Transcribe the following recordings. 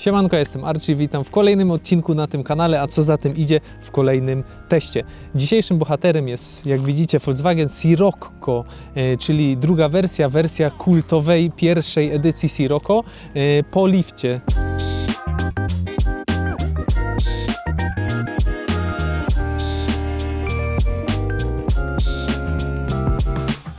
Siemanko, jestem Archie, witam w kolejnym odcinku na tym kanale, a co za tym idzie w kolejnym teście. Dzisiejszym bohaterem jest, jak widzicie, Volkswagen Sirocco, e, czyli druga wersja, wersja kultowej pierwszej edycji Sirocco e, po lifcie.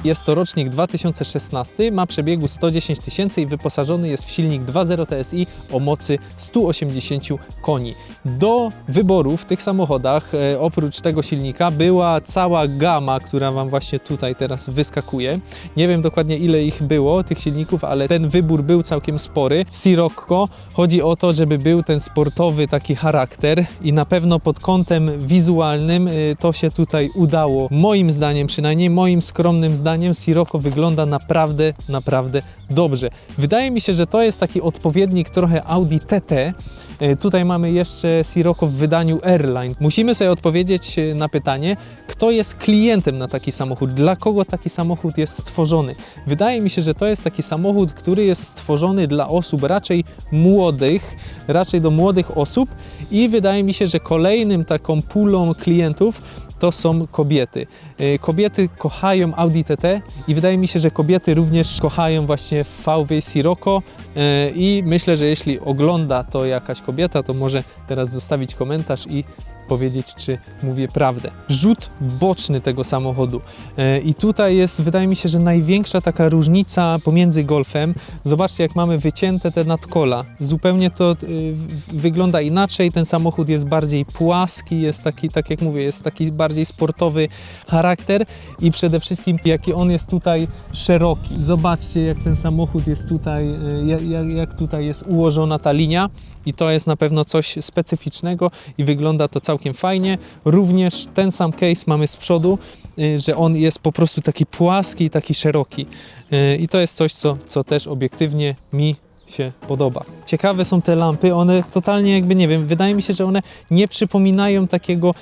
Jest to rocznik 2016, ma przebiegu 110 tysięcy i wyposażony jest w silnik 2.0 TSI o mocy 180 koni. Do wyboru w tych samochodach, e, oprócz tego silnika, była cała gama, która Wam właśnie tutaj teraz wyskakuje. Nie wiem dokładnie ile ich było, tych silników, ale ten wybór był całkiem spory. W Sirocco chodzi o to, żeby był ten sportowy taki charakter i na pewno pod kątem wizualnym y, to się tutaj udało. Moim zdaniem, przynajmniej moim skromnym zdaniem, Sirocco wygląda naprawdę, naprawdę dobrze. Wydaje mi się, że to jest taki odpowiednik trochę Audi TT. Y, Tutaj mamy jeszcze Sirocco w wydaniu Airline. Musimy sobie odpowiedzieć y, na pytanie, kto jest klientem na taki samochód, dla kogo taki samochód jest stworzony. Wydaje mi się, że to jest taki samochód, który jest stworzony dla osób raczej młodych, raczej do młodych osób i wydaje mi się, że kolejnym taką pulą klientów to są kobiety. Y, Kobiety kochają Audi TT i wydaje mi się, że kobiety również kochają właśnie VW Sirocco y, i myślę, że jeśli ogląda to jakaś kobieta, to może teraz zostawić komentarz i powiedzieć, czy mówię prawdę. Rzut boczny tego samochodu. E, I tutaj jest, wydaje mi się, że największa taka różnica pomiędzy Golfem. Zobaczcie, jak mamy wycięte te nadkola. Zupełnie to w- wygląda inaczej. Ten samochód jest bardziej płaski, jest taki, tak jak mówię, jest taki bardziej sportowy charakter i przede wszystkim, jaki on jest tutaj szeroki. Zobaczcie, jak ten samochód jest tutaj, jak, jak, jak tutaj jest ułożona ta linia i to jest na pewno coś specyficznego i wygląda to całkiem fajnie. Również ten sam case mamy z przodu, y, że on jest po prostu taki płaski i taki szeroki. Y, I to jest coś, co, co też obiektywnie mi się podoba. Ciekawe są te lampy, one totalnie jakby, nie wiem, wydaje mi się, że one nie przypominają takiego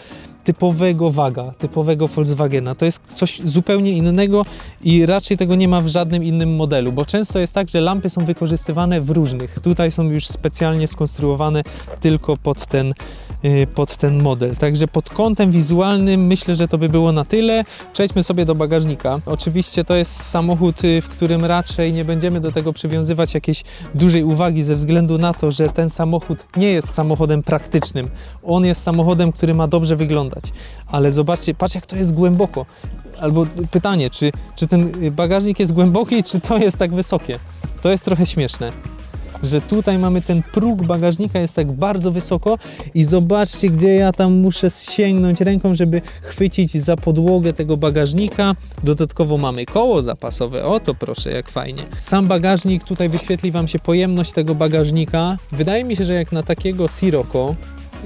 typowego waga, typowego Volkswagena. To jest coś zupełnie innego i raczej tego nie ma w żadnym innym modelu, bo często jest tak, że lampy są wykorzystywane w różnych. Tutaj są już specjalnie skonstruowane tylko pod ten, pod ten model. Także pod kątem wizualnym myślę, że to by było na tyle. Przejdźmy sobie do bagażnika. Oczywiście to jest samochód, y, w którym raczej nie będziemy do tego przywiązywać jakiejś dużej uwagi ze względu na to, że ten samochód nie jest samochodem praktycznym. On jest samochodem, który ma dobrze wyglądać. Ale zobaczcie, patrz jak to jest głęboko. Albo pytanie, czy, czy ten y, bagażnik jest głęboki, czy to jest tak wysokie? To jest trochę śmieszne że tutaj mamy ten próg bagażnika jest tak bardzo wysoko i zobaczcie, gdzie ja tam muszę sięgnąć ręką, żeby chwycić za podłogę tego bagażnika. Dodatkowo mamy koło zapasowe, o to proszę, jak fajnie. Sam bagażnik, tutaj wyświetli Wam się pojemność tego bagażnika. Wydaje mi się, że jak na takiego Sirocco,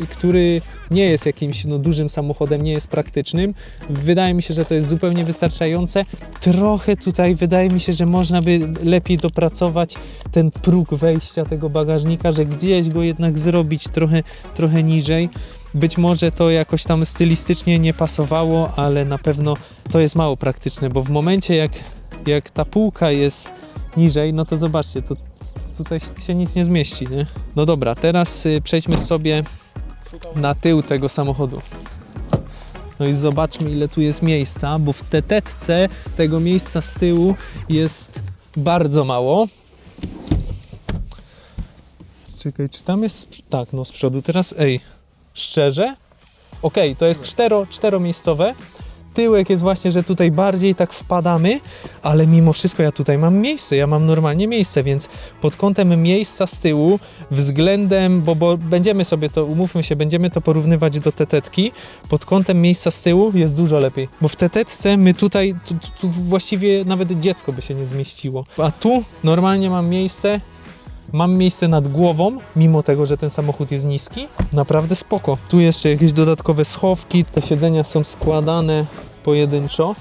który nie jest jakimś no, dużym samochodem, nie jest praktycznym. Wydaje mi się, że to jest zupełnie wystarczające. Trochę tutaj wydaje mi się, że można by lepiej dopracować ten próg wejścia tego bagażnika, że gdzieś go jednak zrobić trochę, trochę niżej. Być może to jakoś tam stylistycznie nie pasowało, ale na pewno to jest mało praktyczne, bo w momencie jak, jak ta półka jest niżej, no to zobaczcie, to tutaj się nic nie zmieści, nie? No dobra, teraz y, przejdźmy sobie na tył tego samochodu. No i zobaczmy, ile tu jest miejsca, bo w tetetce tego miejsca z tyłu jest bardzo mało. Czekaj, czy tam jest... Tak, no z przodu teraz... Ej, szczerze? Okej, to jest cztero, czteromiejscowe. Tyłek jest właśnie, że tutaj bardziej tak wpadamy, ale mimo wszystko ja tutaj mam miejsce, ja mam normalnie miejsce, więc pod kątem miejsca z tyłu względem, bo, bo będziemy sobie to, umówmy się, będziemy to porównywać do tetetki, pod kątem miejsca z tyłu jest dużo lepiej, bo w tetetce my tutaj, tu, tu, właściwie nawet dziecko by się nie zmieściło, a tu normalnie mam miejsce, Mam miejsce nad głową, mimo tego, że ten samochód jest niski. Naprawdę spoko. Tu jeszcze jakieś dodatkowe schowki. Te siedzenia są składane pojedynczo,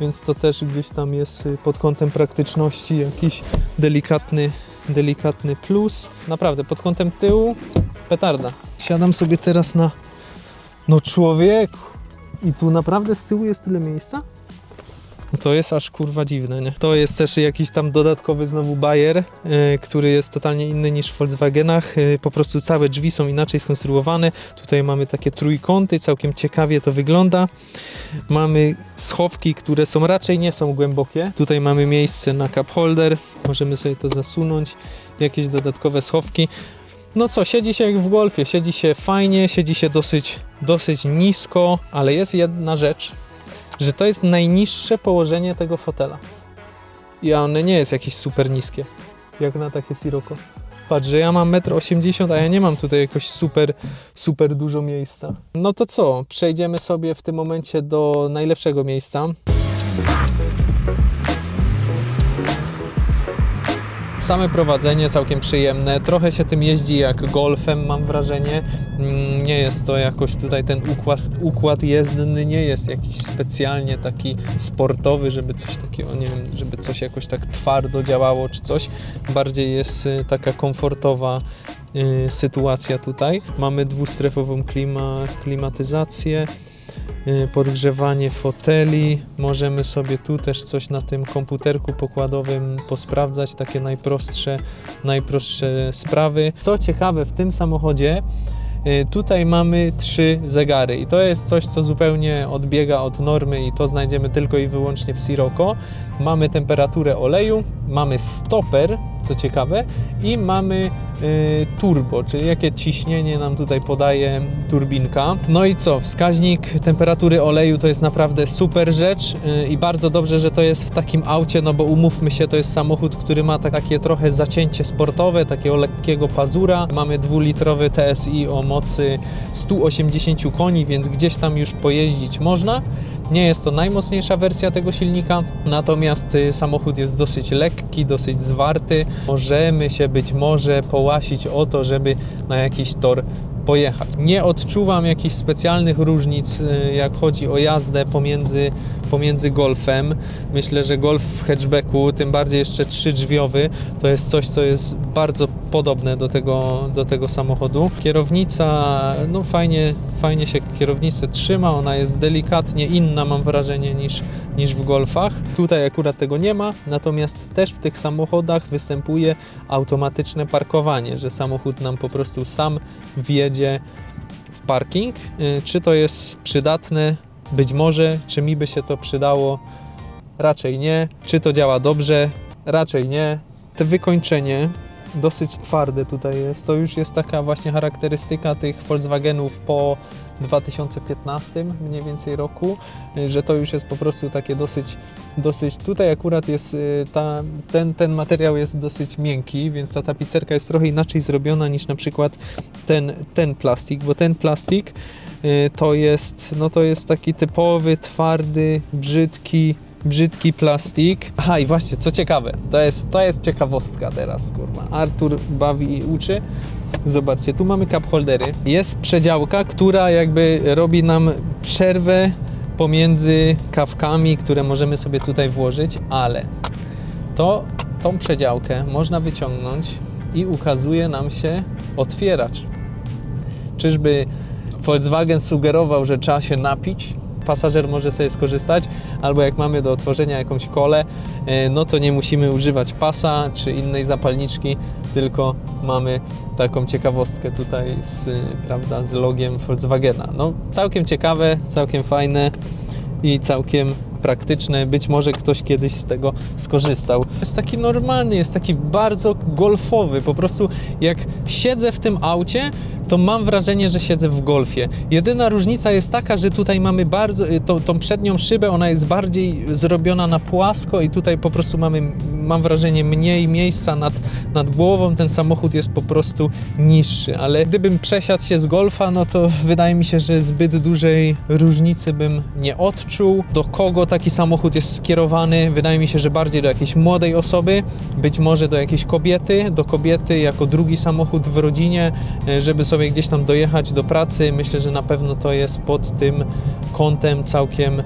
więc to też gdzieś tam jest y, pod kątem praktyczności jakiś delikatny, delikatny plus. Naprawdę, pod kątem tyłu petarda. Siadam sobie teraz na... No człowieku! I tu naprawdę z tyłu jest tyle miejsca? No to jest aż kurwa dziwne, nie? To jest też jakiś tam dodatkowy znowu Bayer, e, który jest totalnie inny niż w Volkswagenach. E, po prostu całe drzwi są inaczej skonstruowane. Tutaj mamy takie trójkąty, całkiem ciekawie to wygląda. Mamy schowki, które są raczej nie są głębokie. Tutaj mamy miejsce na cup holder. Możemy sobie to zasunąć. Jakieś dodatkowe schowki. No co, siedzi się jak w golfie, siedzi się fajnie, siedzi się dosyć, dosyć nisko, ale jest jedna rzecz, że to jest najniższe położenie tego fotela. I one nie jest jakieś super niskie, jak na takie Sirocco. Patrz, że ja mam 1,80 m, a ja nie mam tutaj jakoś super, super dużo miejsca. No to co, przejdziemy sobie w tym momencie do najlepszego miejsca. Same prowadzenie całkiem przyjemne, trochę się tym jeździ jak golfem, mam wrażenie. Mm, Nie jest to jakoś tutaj ten układ, układ jezdny nie jest jakiś specjalnie taki sportowy, żeby coś takiego, nie wiem, żeby coś jakoś tak twardo działało czy coś. Bardziej jest y, taka komfortowa y, sytuacja tutaj. Mamy dwustrefową klima, klimatyzację podgrzewanie foteli. Możemy sobie tu też coś na tym komputerku pokładowym posprawdzać, takie najprostsze, najprostsze sprawy. Co ciekawe, w tym samochodzie y, tutaj mamy trzy zegary i to jest coś, co zupełnie odbiega od normy i to znajdziemy tylko i wyłącznie w Sirocco. Mamy temperaturę oleju, mamy stoper, co ciekawe, i mamy y, turbo, czyli jakie ciśnienie nam tutaj podaje turbinka. No i co, wskaźnik temperatury oleju to jest naprawdę super rzecz y, i bardzo dobrze, że to jest w takim aucie, no bo umówmy się, to jest samochód, który ma tak- takie trochę zacięcie sportowe, takiego lekkiego pazura. Mamy dwulitrowy TSI o mocy 180 koni, więc gdzieś tam już pojeździć można. Nie jest to najmocniejsza wersja tego silnika, natomiast y, samochód jest dosyć lekki, dosyć zwarty. Możemy się być może połasić o to, żeby na jakiś tor pojechać. Nie odczuwam jakichś specjalnych różnic, y, jak chodzi o jazdę pomiędzy, pomiędzy Golfem. Myślę, że Golf w hatchbacku, tym bardziej jeszcze trzydrzwiowy, to jest coś, co jest bardzo podobne do tego, do tego samochodu. Kierownica, no fajnie, fajnie się kierownicę trzyma, ona jest delikatnie inna, mam wrażenie, niż, niż w Golfach. Tutaj akurat tego nie ma, natomiast też w tych samochodach występuje automatyczne parkowanie, że samochód nam po prostu sam wjedzie w parking. Y, Czy to jest przydatne? Być może. Czy mi by się to przydało? Raczej nie. Czy to działa dobrze? Raczej nie. Te wykończenie dosyć twarde tutaj jest. To już jest taka właśnie charakterystyka tych Volkswagenów po 2015 mniej więcej roku, że to już jest po prostu takie dosyć, dosyć tutaj akurat jest y, ta, ten, ten materiał jest dosyć miękki, więc ta tapicerka jest trochę inaczej zrobiona niż na przykład ten, ten plastik, bo ten plastik to jest, no to jest taki typowy, twardy, brzydki, brzydki plastik. Aha i właśnie, co ciekawe, to jest, to jest ciekawostka teraz, kurwa. Artur bawi i uczy. Zobaczcie, tu mamy cup holdery. Jest przedziałka, która jakby robi nam przerwę pomiędzy kawkami, które możemy sobie tutaj włożyć, ale to tą przedziałkę można wyciągnąć i ukazuje nam się otwieracz. Czyżby Volkswagen sugerował, że trzeba się napić? Pasażer może sobie skorzystać, albo jak mamy do otworzenia jakąś kolę, e, no to nie musimy używać pasa czy innej zapalniczki, tylko mamy taką ciekawostkę tutaj z, e, prawda, z logiem Volkswagena. No całkiem ciekawe, całkiem fajne i całkiem praktyczne. Być może ktoś kiedyś z tego skorzystał. Jest taki normalny, jest taki bardzo golfowy. Po prostu jak siedzę w tym aucie, to mam wrażenie, że siedzę w golfie. Jedyna różnica jest taka, że tutaj mamy bardzo, y, tą, tą przednią szybę, ona jest bardziej zrobiona na płasko i tutaj po prostu mamy, mam wrażenie, mniej miejsca nad, nad głową. Ten samochód jest po prostu niższy, ale gdybym przesiadł się z golfa, no to wydaje mi się, że zbyt dużej różnicy bym nie odczuł. Do kogo taki samochód jest skierowany? Wydaje mi się, że bardziej do jakiejś młodej osoby, być może do jakiejś kobiety, do kobiety jako drugi samochód w rodzinie, e, żeby sobie gdzieś tam dojechać do pracy. Myślę, że na pewno to jest pod tym kątem całkiem, e,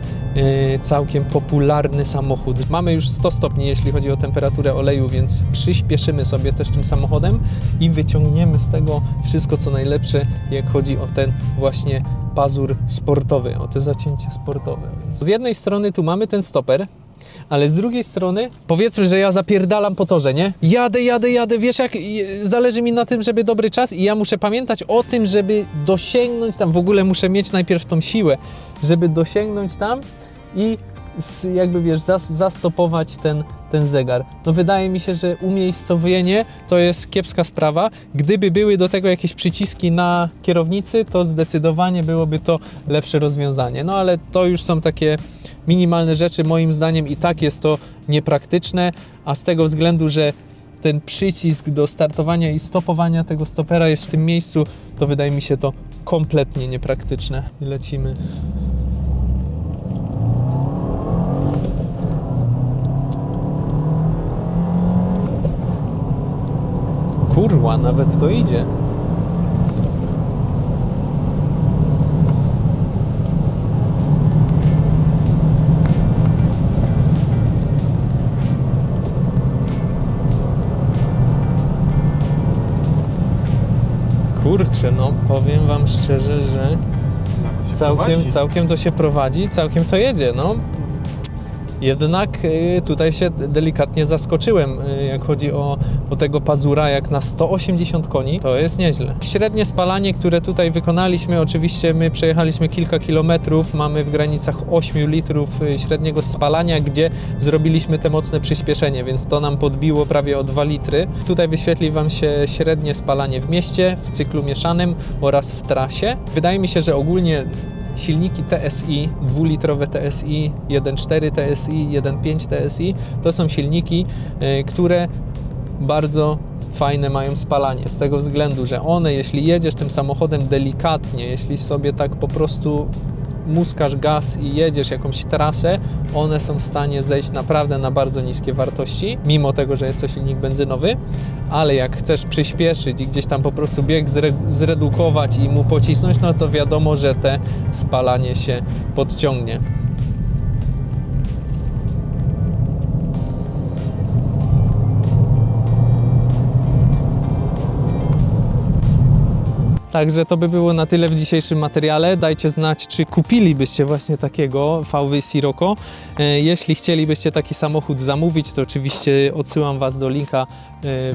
całkiem popularny samochód. Mamy już 100 stopni, jeśli chodzi o temperaturę oleju, więc przyspieszymy sobie też tym samochodem i wyciągniemy z tego wszystko, co najlepsze, jak chodzi o ten właśnie pazur sportowy, o te zacięcie sportowe. Z jednej strony tu mamy ten stoper, ale z drugiej strony, powiedzmy, że ja zapierdalam po torze, nie? Jadę, jadę, jadę, wiesz jak, zależy mi na tym, żeby dobry czas i ja muszę pamiętać o tym, żeby dosięgnąć tam, w ogóle muszę mieć najpierw tą siłę, żeby dosięgnąć tam i jakby wiesz, zas, zastopować ten, ten zegar. No wydaje mi się, że umiejscowienie to jest kiepska sprawa. Gdyby były do tego jakieś przyciski na kierownicy, to zdecydowanie byłoby to lepsze rozwiązanie. No ale to już są takie minimalne rzeczy. Moim zdaniem i tak jest to niepraktyczne, a z tego względu, że ten przycisk do startowania i stopowania tego stopera jest w tym miejscu, to wydaje mi się to kompletnie niepraktyczne. I lecimy. Kurwa, nawet to idzie. Kurczę, no powiem wam szczerze, że całkiem, całkiem to się prowadzi, całkiem to jedzie, no. Jednak y, tutaj się delikatnie zaskoczyłem, y, jak chodzi o, o tego pazura, jak na 180 koni, to jest nieźle. Średnie spalanie, które tutaj wykonaliśmy, oczywiście my przejechaliśmy kilka kilometrów, mamy w granicach 8 litrów y, średniego spalania, gdzie zrobiliśmy te mocne przyspieszenie, więc to nam podbiło prawie o 2 litry. Tutaj wyświetli Wam się średnie spalanie w mieście, w cyklu mieszanym oraz w trasie. Wydaje mi się, że ogólnie silniki TSI, dwulitrowe TSI, 1.4 TSI, 1.5 TSI, to są silniki, y, które bardzo fajne mają spalanie, z tego względu, że one, jeśli jedziesz tym samochodem delikatnie, jeśli sobie tak po prostu muskasz gaz i jedziesz jakąś trasę, one są w stanie zejść naprawdę na bardzo niskie wartości, mimo tego, że jest to silnik benzynowy, ale jak chcesz przyspieszyć i gdzieś tam po prostu bieg zre zredukować i mu pocisnąć, no to wiadomo, że te spalanie się podciągnie. Także to by było na tyle w dzisiejszym materiale. Dajcie znać, czy kupilibyście właśnie takiego VW Sirocco. E, Jeśli chcielibyście taki samochód zamówić, to oczywiście odsyłam Was do linka e,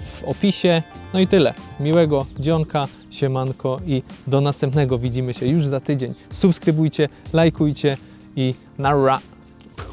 w opisie. No i tyle. Miłego dzionka, siemanko i do następnego. Widzimy się już za tydzień. Subskrybujcie, lajkujcie i narra.